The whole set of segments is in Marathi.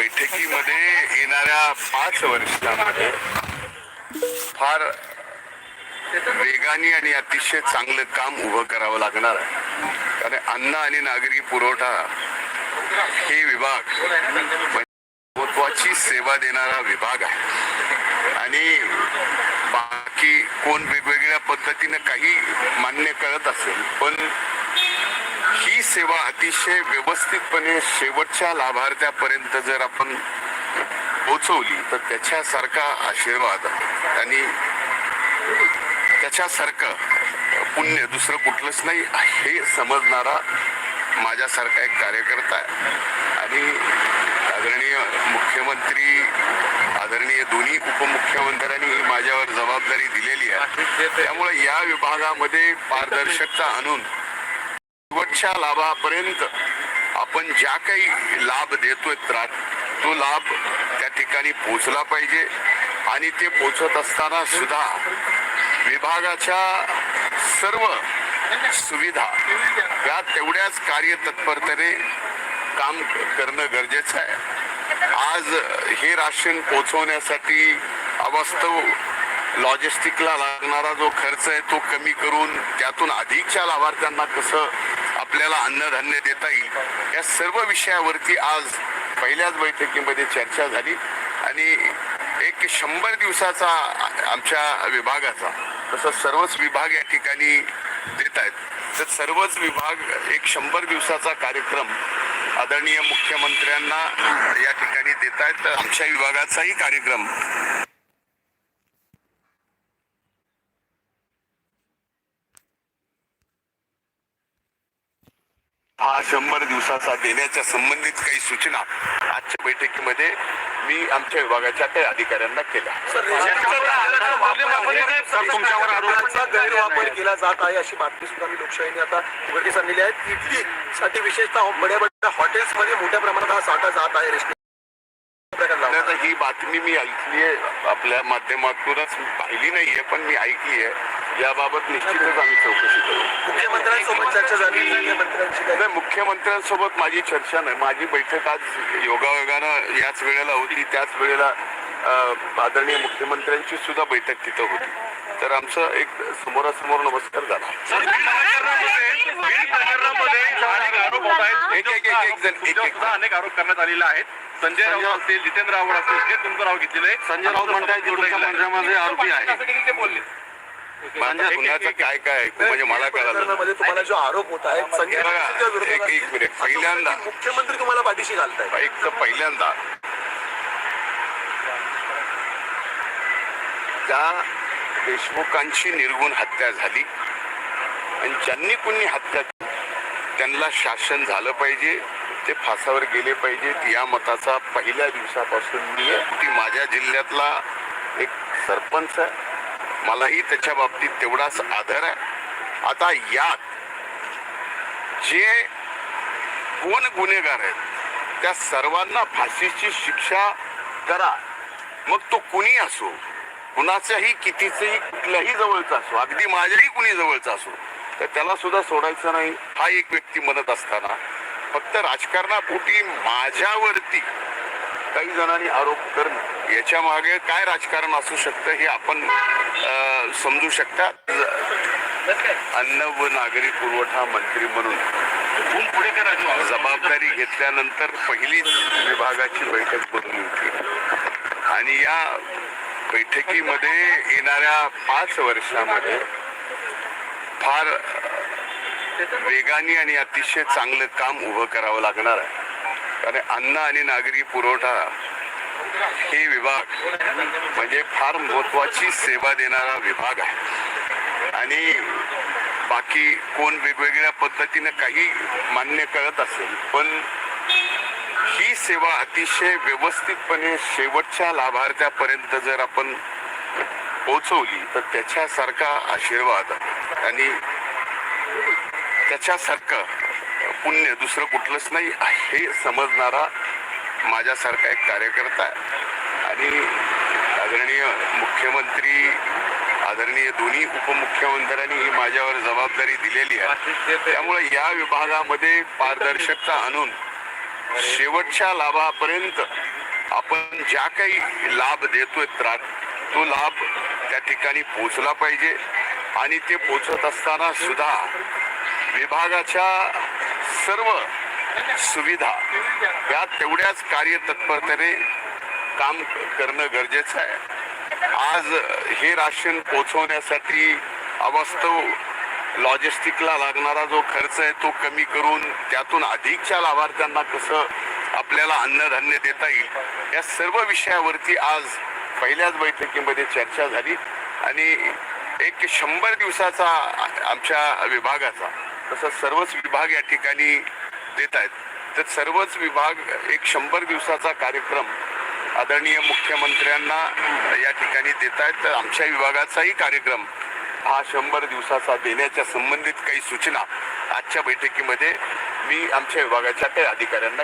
बैठकीमध्ये येणाऱ्या पाच वर्षामध्ये फार वेगाने आणि अतिशय चांगलं काम उभं करावं लागणार आहे. कारण अन्न आणि नागरी पुरवठा हे विभाग महत्वाची सेवा देणारा विभाग आहे. आणि बाकी कोण वेगवेगळ्या पद्धतीनं काही मान्य करत असेल पण ही सेवा अतिशय व्यवस्थितपणे शेवटच्या लाभार्थ्यापर्यंत जर आपण पोचवली तर त्याच्यासारखा आशीर्वाद आणि त्याच्यासारखं पुण्य दुसरं कुठलंच नाही हे समजणारा माझ्यासारखा एक कार्यकर्ता आहे. आणि आदरणीय मुख्यमंत्री आदरणीय दोन्ही उपमुख्यमंत्र्यांनी ही माझ्यावर जबाबदारी दिलेली आहे. त्यामुळे या विभागामध्ये पारदर्शकता आणून अशा लाभापर्यंत आपण ज्या काही लाभ देतोय त्रा- तो लाभ त्या ठिकाणी पोचला पाहिजे. आणि ते पोचत असताना सुद्धा विभागाच्या सर्व सुविधा या तेवढ्याच कार्यतत्परतेने काम करणं गरजेचं आहे. आज हे राशन पोचवण्यासाठी अवास्तव लॉजिस्टिकला लागणारा जो खर्च आहे तो कमी करून त्यातून अधिकच्या लाभार्थ्यांना कसं आपल्याला अन्नधान्य देता येईल. या सर्व विषयावरती आज पहिल्याच बैठकीमध्ये चर्चा झाली. आणि एक शंभर दिवसाचा आमच्या विभागाचा तसं सर्वच विभाग या ठिकाणी देत आहेत. तर सर्वच विभाग एक शंभर दिवसाचा कार्यक्रम आदरणीय मुख्यमंत्र्यांना या ठिकाणी देत आहेत. तर आमच्या विभागाचाही कार्यक्रम हा शंभर दिवसाचा देण्याच्या संबंधित काही सूचना आजच्या बैठकीमध्ये मी आमच्या विभागाच्या काही अधिकाऱ्यांना केल्या. गैरवापर केला जात आहे अशी बातमी सुद्धा मी लोकशाहीने आता उघडकीस आणलेली आहे. इडली साठी विशेषतः बड्या बड्या हॉटेल्समध्ये मोठ्या प्रमाणात हा साठा जात आहे. ही बातमी मी ऐकली आहे आपल्या माध्यमातूनच पाहिली नाहीये पण मी ऐकली आहे याबाबत निश्चितच आम्ही चौकशी करू. मुख्यमंत्र्यांसोबत चर्चा झाली मुख्यमंत्र्यांची काय नाही मुख्यमंत्र्यांसोबत माझी चर्चा नाही. माझी बैठक आज योगायोगानं याच वेळेला होती त्याच वेळेला अं, आदरणीय मुख्यमंत्र्यांची सुद्धा बैठक तिथं होती. तर आमचं एक समोरासमोर नमस्कार झाला. आरोप होत आहेत एक- एक- एक- एक जण- एक- एक- अनेक आरोप करण्यात आलेले आहेत. संजय राऊत असतील जितेंद्र आव्हाड असतील हे तुमचं नाव घेतलेलं आहे. संजय राऊत म्हणतायत की तुमच्या मंत्र्यामध्ये आरोपी आहे. ते बोलले? माझ्या गुन्ह्याचं काय काय ऐकू म्हणजे मला कळालं तुम्हाला जो आरोप होत आहे संजय बघा, राऊतांच्या विरोधात एक- एक मिनिट. असं पहिल्यांदा- मुख्यमंत्री तुम्हाला पाठीशी घालताय एक तर पहिल्यांदा त्या देशमुखांची निर्गुण हत्या झाली आणि ज्यांनी कुणी हत्या केली, त्यांना शासन झालं पाहिजे ते फासावर गेले पाहिजेत या मताचा पहिल्या दिवसापासून मी आहे. ती माझ्या जिल्ह्यातला एक सरपंच आहे मलाही त्याच्या बाबतीत तेवढाच आदर आहे. आता यात जे कोण गुन्हेगार आहेत त्या सर्वांना फाशीची शिक्षा करा. मग तो कुणी असो कुणाच्याही कितीचंही कुठल्याही जवळचा असो अगदी माझ्याही कुणी जवळचा असो तर त्याला सुद्धा सोडायचं नाही. हा एक व्यक्ती म्हणत असताना फक्त राजकारणापोटी माझ्यावरती काही जणांनी आरोप करणं याच्या मागे काय राजकारण असू शकतं हे आपण समजू शकता. अन्न व नागरी पुरवठा मंत्री म्हणून जबाबदारी घेतल्यानंतर पहिलीच विभागाची बैठक बोलली होती आणि या बैठकीमध्ये येणाऱ्या पाच वर्षामध्ये फार वेगाने आणि अतिशय चांगलं काम उभं करावं लागणार आहे. कारण अन्न आणि नागरी पुरवठा हे विभाग म्हणजे फार महत्वाची सेवा देणारा विभाग आहे. आणि बाकी कोण वेगवेगळ्या पद्धतीनं काही मान्य करत असेल पण ही सेवा अतिशय व्यवस्थितपणे शेवटच्या लाभार्थ्यापर्यंत जर आपण पोचवली तर त्याच्यासारखा आशीर्वाद आणि त्याच्यासारखं पुण्य दुसरं कुठलंच नाही हे समजणारा माझ्यासारखा एक कार्यकर्ता आहे. आणि आदरणीय मुख्यमंत्री आदरणीय दोन्ही उपमुख्यमंत्र्यांनी ही माझ्यावर जबाबदारी दिलेली आहे. त्यामुळे या विभागामध्ये पारदर्शकता आणून शेवटच्या लाभापर्यंत आपण ज्या काही लाभ देतोय त्रा तो लाभ त्या ठिकाणी पोचला पाहिजे. आणि ते पोचत असताना सुद्धा विभागाच्या सर्व सुविधा या तेवढ्याच कार्यतत्परतेने काम करणं गरजेचं आहे. आज हे राशन पोचवण्यासाठी अवास्तव लॉजिस्टिकला लागणारा जो खर्च आहे तो कमी करून त्यातून अधिकच्या लाभार्थ्यांना कसं आपल्याला अन्नधान्य देता येईल या सर्व विषयावरती आज पहिल्याच बैठकीमध्ये चर्चा झाली. आणि एक शंभर दिवसाचा आमच्या विभागाचा तसं सर्वच विभाग या ठिकाणी देत आहेत. तर सर्वच विभाग एक शंभर दिवसाचा कार्यक्रम आदरणीय मुख्यमंत्र्यांना या ठिकाणी देत आहेत. तर आमच्या विभागाचाही कार्यक्रम हा शंभर दिवसाचा देण्याच्या संबंधित काही सूचना आजच्या बैठकीमध्ये मी आमच्या विभागाच्या काही अधिकाऱ्यांना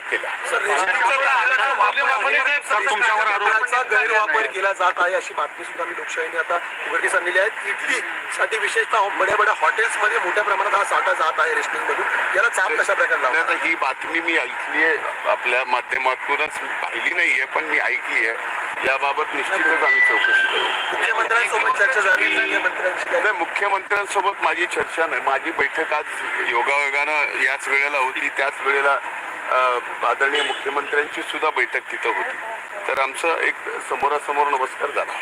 आरोपाचा गैरवापर केला जात आहे अशी बातमी सुद्धा मी लोकशाहीने आता उघडकीस आणलेली आहे. इडली साठी विशेषतः बड्या बड्या हॉटेल्समध्ये मोठ्या प्रमाणात हा साठा जात आहे रेशनिंग मधून याला चाप कशा प्रकारे ही बातमी मी ऐकली आहे. आपल्या माध्यमातूनच पाहिली नाहीये पण मी ऐकली आहे. याबाबत निश्चितच आम्ही चौकशी करू मुख्यमंत्र्यांसोबत चर्चा झाली? नाही मुख्यमंत्र्यांसोबत माझी चर्चा नाही माझी बैठक आज योगायोगानं याच वेळेला होती त्याच वेळेला आदरणीय मुख्यमंत्र्यांची सुद्धा बैठक तिथं होती तर आमचं एक समोरासमोर नमस्कार झाला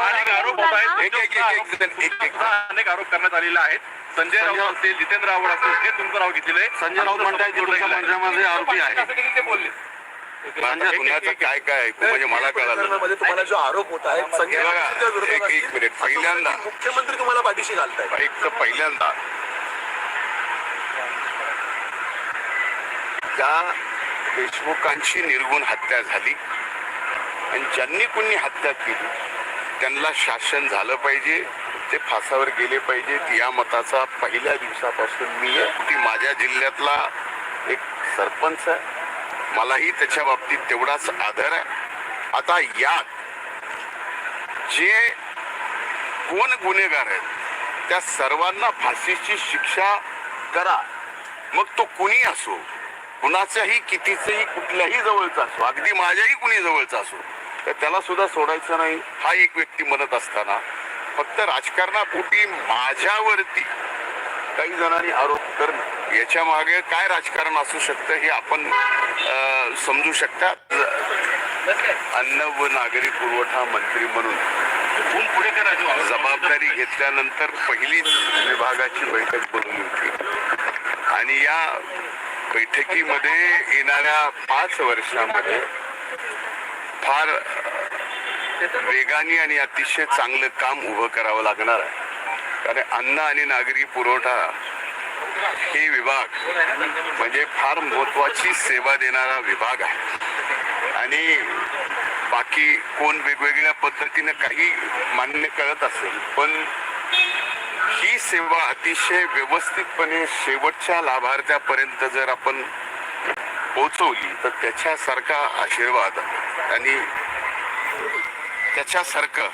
अनेक आरोप होत आहेत एक एक एक एक जण- एक एक अनेक आरोप करण्यात आलेले आहेत संजय राऊत असतील जितेंद्र आव्हाड असतील हे तुमचं नाव घेतलेलं आहे संजय राऊत मंत्र्यामध्ये आरोपी आहे माझ्या गुन्ह्याचं काय काय ऐकू? म्हणजे मला कळालं प्रकरणामध्ये तुम्हाला जो आरोप होत आहे संजय बघा, राऊतांच्या विरोधात एक- एक असतील, मिनिट. असं पहिल्यांदा- मुख्यमंत्री तुम्हाला पाठीशी घालताय. एक तर पहिल्यांदा त्या देशमुखांची निर्गुण हत्या झाली आणि ज्यांनी कुणी हत्या केली त्यांना शासन झालं पाहिजे ते फासावर गेले पाहिजेत या मताचा पहिल्या दिवसापासून मी आहे. ती माझ्या जिल्ह्यातला एक सरपंच आहे. मलाही त्याच्या बाबतीत तेवढाच आदर आहे. आता यात जे कोण गुन्हेगार आहेत त्या सर्वांना फाशीची शिक्षा करा. मग तो कुणी असो कुणाच्याही कितीचंही कुठल्याही जवळचा असो अगदी माझ्याही कुणी जवळचा असो तर त्याला सुद्धा सोडायचं नाही हा एक व्यक्ती म्हणत असताना. फक्त राजकारणापोटी माझ्यावरती काही जणांनी आरोप करणं याच्या मागे काय राजकारण असू शकतं हे आपण समजू शकता? अन्न व नागरी पुरवठा मंत्री म्हणून. जबाबदारी घेतल्यानंतर पहिलीच विभागाची बैठक बोलवली होती. आणि या बैठकीमध्ये येणाऱ्या पाच वर्षामध्ये फार वेगाने आणि अतिशय चांगलं काम उभं करावं लागणार आहे. कारण अन्न आणि नागरी पुरवठा हे विभाग म्हणजे फार महत्वाची सेवा देणारा विभाग आहे. आणि बाकी कोण वेगवेगळ्या पद्धतीने काही मान्य करत असेल पण ही सेवा अतिशय व्यवस्थितपणे शेवटच्या लाभार्थ्यापर्यंत जर आपण पोचवली तर त्याच्यासारखा आशीर्वाद आणि त्याच्यासारखं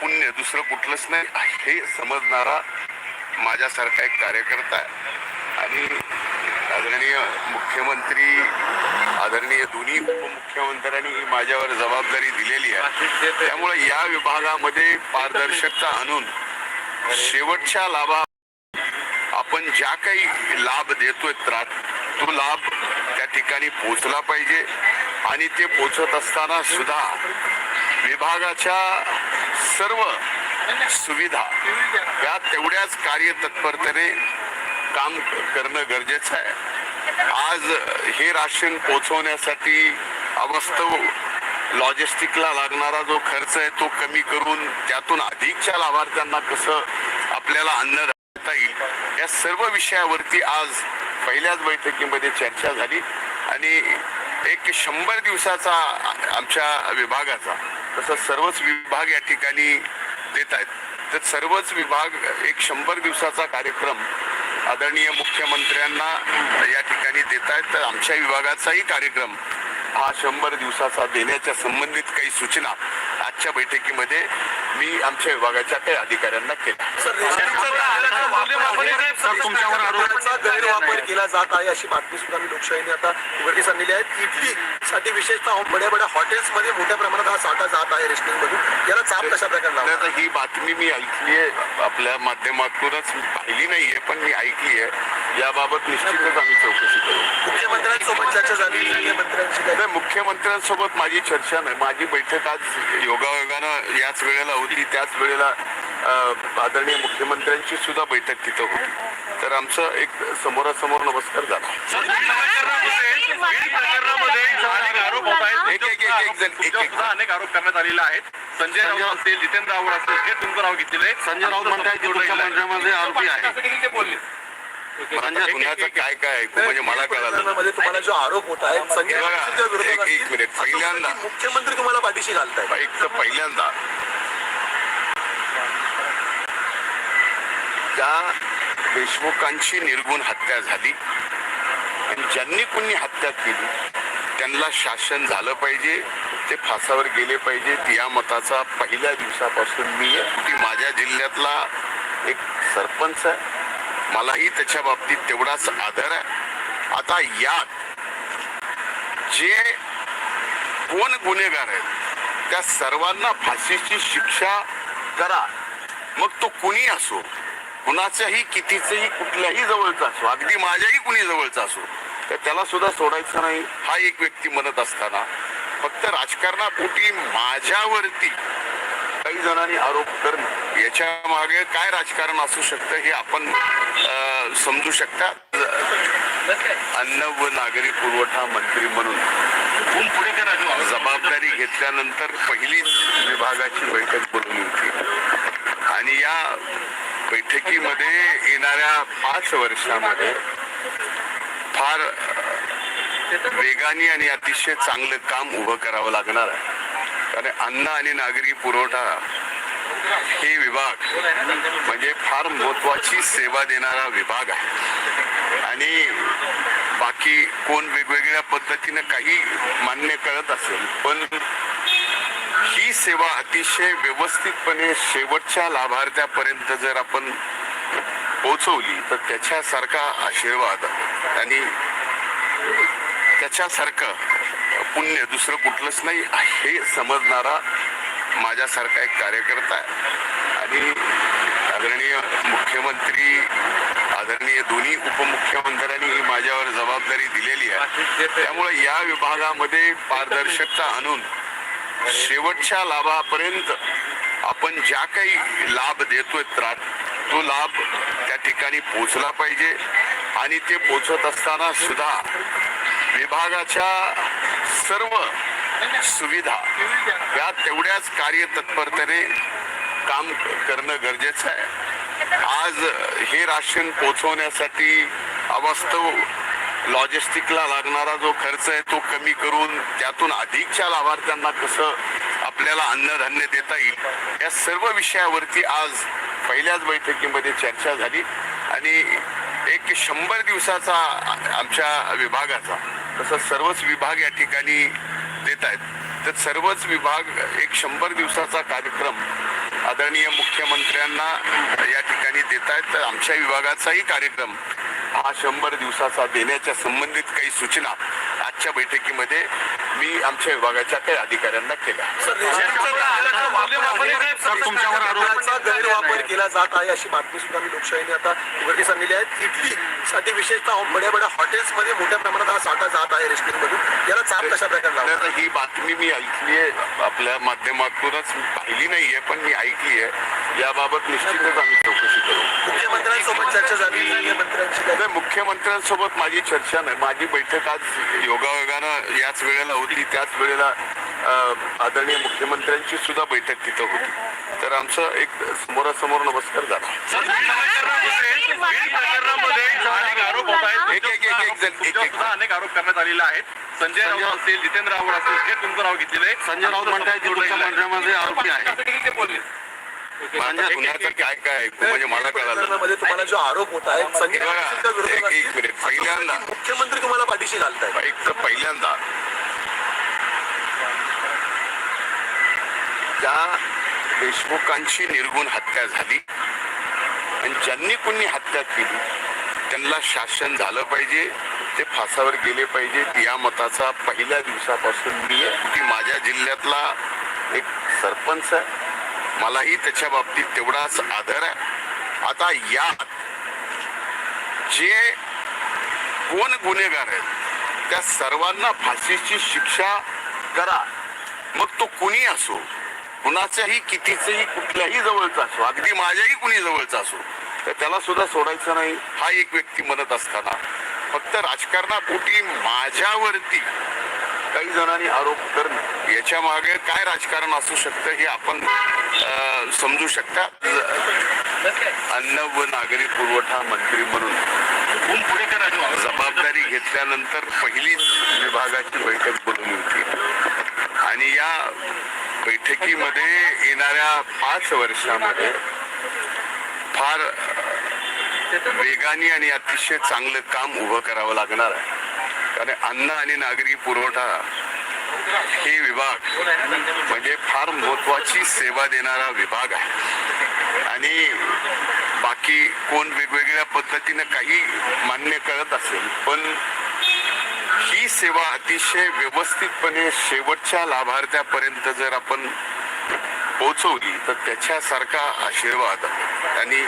पुण्य दुसरं कुठलंच नाही हे समजणारा माझ्यासारखा एक कार्यकर्ता आहे. आणि आदरणीय मुख्यमंत्री आदरणीय दोन्ही उपमुख्यमंत्र्यांनी ही माझ्यावर जबाबदारी दिलेली आहे. त्यामुळे या विभागामध्ये पारदर्शकता आणून शेवटच्या लाभा आपण ज्या काही लाभ देतोय त्रा तो लाभ त्या ठिकाणी पोचला पाहिजे. आणि ते पोचत असताना सुद्धा विभागाच्या सर्व सुविधा. या तेवढ्याच कार्यतत्परतेने काम करणं गरजेचं आहे. आज हे राशन पोचवण्यासाठी अवास्तव लॉजिस्टिकला लागणारा जो खर्च आहे तो कमी करून त्यातून अधिकच्या लाभार्थ्यांना कसं आपल्याला अन्न देता येईल या सर्व विषयावरती आज पहिल्याच बैठकीमध्ये चर्चा झाली. आणि एक शंभर दिवसाचा आमच्या विभागाचा तसं सर्वच विभाग या ठिकाणी देत आहेत तर सर्वच विभाग एक शंभर दिवसाचा कार्यक्रम आदरणीय मुख्यमंत्र्यांना या ठिकाणी देत आहेत तर आमच्या विभागाचाही कार्यक्रम हा शंभर दिवसाचा देण्याच्या संबंधित काही सूचना आजच्या बैठकीमध्ये मी आमच्या विभागाच्या काही अधिकाऱ्यांना केला गैरवापर केला जात आहे अशी बातमी सुद्धा मी लोकशाहीने आता उघडकीस आणलेली आहे. इडली साठी विशेषतः बड्या बड्या हॉटेल्समध्ये मोठ्या प्रमाणात हा साठा जात आहे रेशनिंग मधून याला चाप कशा प्रकारे आता ही बातमी मी ऐकली आहे. आपल्या माध्यमातूनच पाहिली नाहीये पण मी ऐकली आहे. याबाबत निश्चितच आम्ही चौकशी करू. मुख्यमंत्र्यांसोबत चर्चा झाली काय? नाही मुख्यमंत्र्यांसोबत माझी चर्चा नाही. माझी बैठक आज योगायोगानं याच वेळेला होती. त्याच वेळेला अं, आदरणीय मुख्यमंत्र्यांची सुद्धा बैठक तिथं होती. तर आमचं एक समोरासमोर नमस्कार झाला. अनेक आरोप करण्यात आलेले आहेत. संजय राऊत असतील जितेंद्र आव्हाड असतील हे तुमचं नाव घेतलेले संजय राऊत म्हणतायत की तुमच्या मंडळामध्ये आरोपी आहे. म्हणजे गुन्ह्याचं काय काय ऐकू? म्हणजे मला कळालं. प्रकरणामध्ये तुम्हाला जो आरोप होत आहे संजय एक- मिनिट. पहिल्यांदा- मुख्यमंत्री तुम्हाला पाठीशी घालतायत. एक तर पहिल्यांदा. त्या देशमुखांची निर्गुण हत्या झाली. आणि ज्यांनी कुणी हत्या केली त्यांना शासन झालं पाहिजे ते फासावर गेले पाहिजेत या मताचा पहिल्या दिवसापासून मी ती माझ्या जिल्ह्यातला एक सरपंच आहे. मलाही त्याच्या बाबतीत तेवढाच आदर आहे. आता यात जे कोण गुन्हेगार आहेत त्या सर्वांना फाशीची शिक्षा करा. मग तो कुणी असो? कुणाच्याही कितीचंही कुठल्याही जवळचा असो अगदी माझ्याही कुणी जवळचा असो तर त्याला सुद्धा सोडायचं नाही हा एक व्यक्ती म्हणत असताना. फक्त राजकारणापोटी माझ्यावरती काही जणांनी आरोप करणं याच्या मागे काय राजकारण असू शकतं हे आपण समजू शकता अन्न व नागरी पुरवठा मंत्री म्हणून जबाबदारी घेतल्यानंतर पहिलीच विभागाची बैठक बोलवली होती. आणि या बैठकीमध्ये येणाऱ्या पाच वर्षामध्ये फार वेगाने आणि अतिशय चांगलं काम उभं करावं लागणार आहे. कारण अन्न आणि नागरी पुरवठा हे विभाग म्हणजे फार महत्वाची सेवा देणारा विभाग आहे. आणि बाकी कोण वेगवेगळ्या पद्धतीनं काही मान्य करत असेल पण ही सेवा अतिशय व्यवस्थितपणे शेवटच्या लाभार्थ्यापर्यंत जर आपण पोहोचवली तर त्याच्यासारखा आशीर्वाद आणि त्याच्यासारखं पुण्य दुसरं कुठलंच नाही हे समजणारा माझ्यासारखा एक कार्यकर्ता आहे. आणि आदरणीय मुख्यमंत्री आदरणीय दोन्ही उपमुख्यमंत्र्यांनी ही माझ्यावर जबाबदारी दिलेली आहे. त्यामुळे या विभागामध्ये पारदर्शकता आणून शेवटच्या लाभापर्यंत आपण ज्या काही लाभ देतोय त्रास तो लाभ त्या ठिकाणी पोचला पाहिजे. आणि ते पोचत असताना सुद्धा विभागाच्या सर्व सुविधा या तेवढ्याच कार्यतत्परतेने काम करणं गरजेचं आहे. आज हे राशन पोचवण्यासाठी अवास्तव लॉजिस्टिकला लागणारा जो खर्च आहे तो कमी करून त्यातून अधिकच्या लाभार्थ्यांना कसं आपल्याला अन्नधान्य देता येईल या सर्व विषयावरती आज पहिल्याच बैठकीमध्ये चर्चा झाली. आणि एक शंभर दिवसाचा आमच्या विभागाचा तसं सर्वच विभाग या ठिकाणी देत आहेत. तर सर्वच विभाग एक शंभर दिवसाचा कार्यक्रम आदरणीय मुख्यमंत्र्यांना या ठिकाणी देत आहेत. तर आमच्या विभागाचाही कार्यक्रम हा शंभर दिवसाचा देण्याच्या संबंधित काही सूचना आजच्या बैठकीमध्ये मी आमच्या विभागाच्या काही अधिकाऱ्यांना केल्या. तुमच्यावर आरोपाचा गैरवापर केला जात आहे अशी बातमी सुद्धा मी लोकशाहीने आता उघडकीस आणलेली आहे. इडली साठी विशेषतः बड्या बड्या हॉटेल्समध्ये मोठ्या प्रमाणात हा साठा जात आहे रेशनिंग मधून याला चाप कशा प्रकारे ही बातमी मी ऐकली आहे. आपल्या माध्यमातूनच पाहिली नाहीये पण मी ऐकली आहे. याबाबत निश्चितच आम्ही चौकशी करू. मुख्यमंत्र्यांसोबत चर्चा झाली मुख्यमंत्र्यांसोबत माझी चर्चा नाही. माझी बैठक आज योगायोगानं याच वेळेला होती. त्याच वेळेला आदरणीय मुख्यमंत्र्यांची सुद्धा बैठक तिथं होती. तर आमचं एक समोरासमोर नमस्कार झाला. अनेक आरोप करण्यात आलेले आहेत. संजय राऊत असतील जितेंद्र आव्हाड असतील हे तुमचं नाव घेतलेले संजय राऊत तुमच्या मंडळामध्ये आरोपी आहे. माझ्या गुन्ह्याचं काय काय म्हणजे मला कळालं. तुम्हाला जो आरोप होत आहे एक- मिनिट. पहिल्यांदा- मुख्यमंत्री तुम्हाला पाठीशी घालतायत. एक तर पहिल्यांदा. त्या देशमुखांची निर्गुण हत्या झाली. आणि ज्यांनी कुणी हत्या केली त्यांना शासन झालं पाहिजे ते फासावर गेले पाहिजे. या मताचा पहिल्या दिवसापासून मी आहे. की माझ्या जिल्ह्यातला एक सरपंच आहे. मलाही त्याच्या बाबतीत तेवढाच आदर आहे. आता यात जे कोण गुन्हेगार आहेत त्या सर्वांना फाशीची शिक्षा करा. मग तो कुणी असो? कुणाच्याही कितीचंही कुठल्याही जवळचा असो अगदी माझ्याही कुणी जवळचा असो तर त्याला सुद्धा सोडायचं नाही हा एक व्यक्ती म्हणत असताना. फक्त राजकारणापोटी माझ्यावरती काही जणांनी आरोप करणं याच्या मागे काय राजकारण असू शकतं हे आपण समजू शकता. अन्न व नागरी पुरवठा मंत्री म्हणून जबाबदारी घेतल्यानंतर पहिलीच विभागाची बैठक बोलवली होती. आणि या बैठकीमध्ये येणाऱ्या पाच वर्षामध्ये फार वेगाने आणि अतिशय चांगलं काम उभं करावं लागणार आहे. कारण अन्न आणि नागरी पुरवठा हे विभाग म्हणजे फार महत्वाची सेवा देणारा विभाग आहे. आणि बाकी कोण वेगवेगळ्या पद्धतीनं काही मान्य करत असेल पण ही सेवा अतिशय व्यवस्थितपणे शेवटच्या लाभार्थ्यापर्यंत जर आपण पोहोचवली तर त्याच्यासारखा आशीर्वाद आणि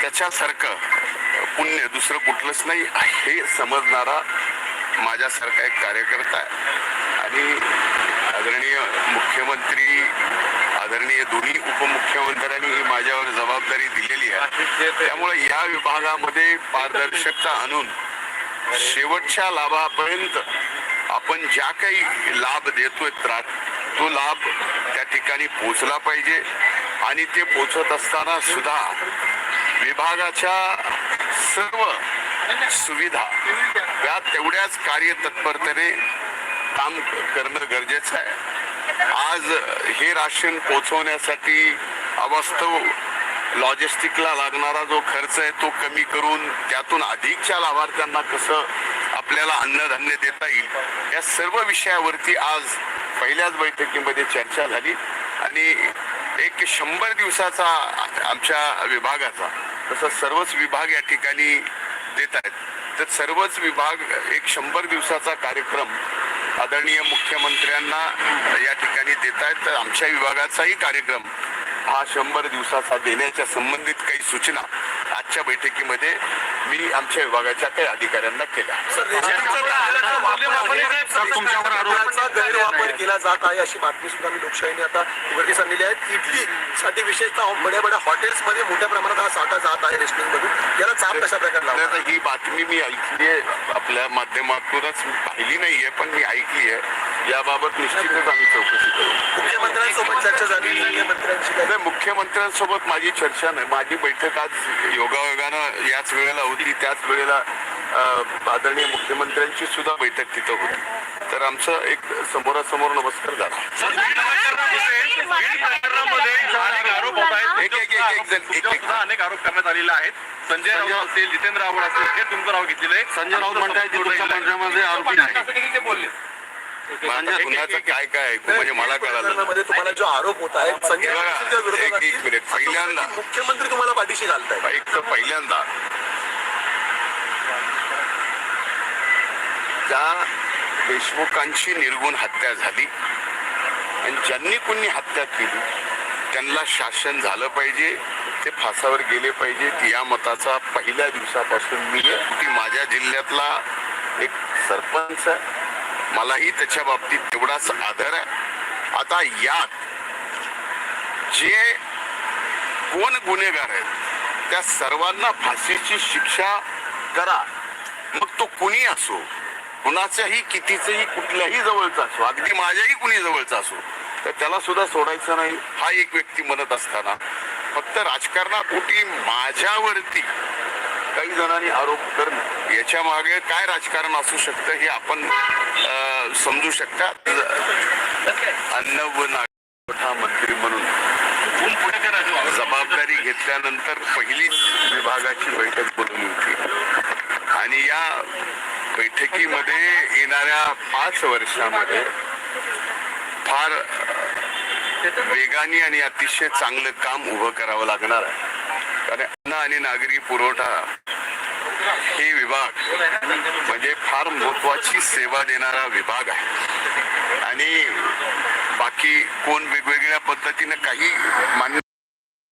त्याच्यासारखं पुण्य दुसरं कुठलंच नाही हे समजणारा माझ्यासारखा एक कार्यकर्ता आहे. आणि आदरणीय मुख्यमंत्री आदरणीय दोन्ही उपमुख्यमंत्र्यांनी ही माझ्यावर जबाबदारी दिलेली आहे. त्यामुळे या विभागामध्ये पारदर्शकता आणून शेवटच्या लाभापर्यंत आपण ज्या काही लाभ देतोय त्रास तो लाभ त्या ठिकाणी पोचला पाहिजे. आणि ते पोचत असताना सुद्धा विभागाच्या सर्व सुविधा या तेवढ्याच कार्यतत्परतेने काम करणं गरजेचं आहे. आज हे राशन पोचवण्यासाठी अवास्तव लॉजिस्टिकला लागणारा जो खर्च आहे तो कमी करून त्यातून अधिकच्या लाभार्थ्यांना कसं आपल्याला अन्नधान्य देता येईल या सर्व विषयावरती आज पहिल्याच बैठकीमध्ये चर्चा झाली. आणि एक शंभर दिवसाचा आमच्या विभागाचा तसं सर्वच विभाग या ठिकाणी देत आहेत. तर सर्वच विभाग एक शंभर दिवसाचा कार्यक्रम आदरणीय मुख्यमंत्र्यांना या ठिकाणी देत आहेत. तर आमच्या विभागाचाही कार्यक्रम हा शंभर दिवसाचा देण्याच्या संबंधित काही सूचना आजच्या बैठकीमध्ये मी आमच्या विभागाच्या काही अधिकाऱ्यांना आरोपांचा गैरवापर केला जात आहे. अशी बातमी सुद्धा मी लोकशाहीने आता उघडकीस आणलेली आहे. इडली साठी विशेषतः बड्या बड्या हॉटेल्समध्ये मोठ्या प्रमाणात हा साठा जात आहे रेशनिंग मधून याला चाप कशा प्रकारे ही बातमी मी ऐकली आहे. आपल्या माध्यमातूनच पाहिली नाहीये पण मी ऐकली आहे. याबाबत निश्चितच आम्ही चौकशी करू. मुख्यमंत्र्यांसोबत चर्चा झाली मुख्यमंत्र्यांसोबत माझी चर्चा नाही. माझी बैठक आज योगायोगानं याच वेळेला होती त्याच वेळेला आदरणीय मुख्यमंत्र्यांची सुद्धा बैठक तिथं होती. तर आमचं एक समोरासमोर नमस्कार झाला. बीड प्रकरणामध्ये अनेक आरोप होत आहेत एक- एक- एक- एक जण- एक- तुमच्यावर एक- सुद्धा अनेक आरोप करण्यात आलेले आहेत. संजय राऊत असतील जितेंद्र आव्हाड असतील हे तुमचं नाव घेतलेलं आहे. संजय राऊत आरोपी बोलले. पुण्याचं काय काय म्हणजे मला कळालं तुम्हाला जो आरोप होत आहे संजय हे एक- मिनिट. पहिल्यांदा- मुख्यमंत्री तुम्हाला पाठीशी घालताय. एक तर पहिल्यांदा त्या देशमुखांची निर्गुण हत्या झाली. आणि ज्यांनी कुणी हत्या केली त्यांना शासन झालं पाहिजे ते फासावर गेले पाहिजेत या मताचा पहिल्या दिवसापासून मी ती की माझ्या जिल्ह्यातला एक सरपंच आहे. मलाही त्याच्या बाबतीत तेवढाच आदर आहे. आता यात जे कोण गुन्हेगार आहेत त्या सर्वांना फाशीची शिक्षा करा. मग तो कुणी असो कुणाच्याही कितीचंही कुठल्याही जवळचा असो अगदी माझ्याही कुणी जवळचा असो तर त्याला सुद्धा सोडायचं नाही हा एक व्यक्ती म्हणत असताना. फक्त राजकारणापोटी माझ्यावरती. काही जणांनी आरोप करणं याच्या मागे काय राजकारण असू शकतं हे आपण अं, समजू शकता. अन्न व नागरी मंत्री म्हणून. पुढे जबाबदारी घेतल्यानंतर पहिलीच विभागाची बैठक बोलवली होती. आणि या बैठकीमध्ये येणाऱ्या पाच वर्षामध्ये फार वेगाने आणि अतिशय चांगलं काम उभं करावं लागणार आहे. कारण अन्न आणि नागरी पुरवठा हे विभाग म्हणजे फार महत्वाची सेवा देणारा विभाग आहे. आणि बाकी कोण वेगवेगळ्या पद्धतीनं काही मान्य